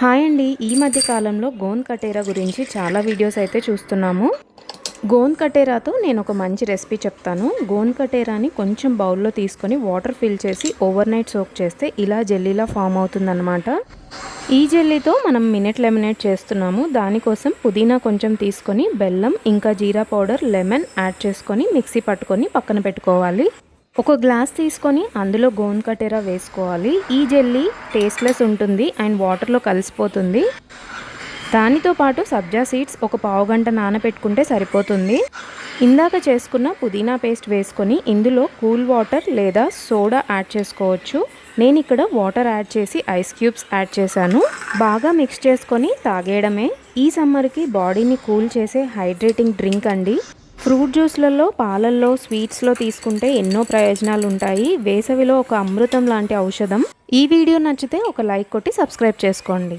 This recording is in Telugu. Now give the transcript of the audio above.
హాయ్ అండి. ఈ మధ్య కాలంలో గోన్ కటేరా గురించి చాలా వీడియోస్ అయితే చూస్తున్నాము. గోన్ కటేరాతో నేను ఒక మంచి రెసిపీ చెప్తాను. గోన్ కటేరాని కొంచెం బౌల్లో తీసుకొని వాటర్ ఫిల్ చేసి ఓవర్ నైట్ సోక్ చేస్తే ఇలా జెల్లీలా ఫామ్ అవుతుందన్నమాట. ఈ జెల్లీతో మనం మినెట్ లెమినేట్ చేస్తున్నాము. దానికోసం పుదీనా కొంచెం తీసుకొని బెల్లం ఇంకా జీరా పౌడర్ లెమన్ యాడ్ చేసుకొని మిక్సీ పట్టుకొని పక్కన పెట్టుకోవాలి. ఒక గ్లాస్ తీసుకొని అందులో గోన్ కటేరా వేసుకోవాలి. ఈ జెల్లీ టేస్ట్లెస్ ఉంటుంది అండ్ వాటర్లో కలిసిపోతుంది. దానితో పాటు సబ్జా సీడ్స్ ఒక పావు గంట నానబెట్టుకుంటే సరిపోతుంది. ఇందాక చేసుకున్న పుదీనా పేస్ట్ వేసుకొని ఇందులో కూల్ వాటర్ లేదా సోడా యాడ్ చేసుకోవచ్చు. నేను ఇక్కడ వాటర్ యాడ్ చేసి ఐస్ క్యూబ్స్ యాడ్ చేశాను. బాగా మిక్స్ చేసుకొని తాగేయడమే. ఈ సమ్మర్కి బాడీని కూల్ చేసే హైడ్రేటింగ్ డ్రింక్ అండి. ఫ్రూట్ జ్యూస్లలో పాలల్లో స్వీట్స్లో తీసుకుంటే ఎన్నో ప్రయోజనాలు ఉంటాయి వేసవిలో ఒక అమృతం లాంటి ఔషధం. ఈ వీడియో నచ్చితే ఒక లైక్ కొట్టి సబ్స్క్రైబ్ చేసుకోండి.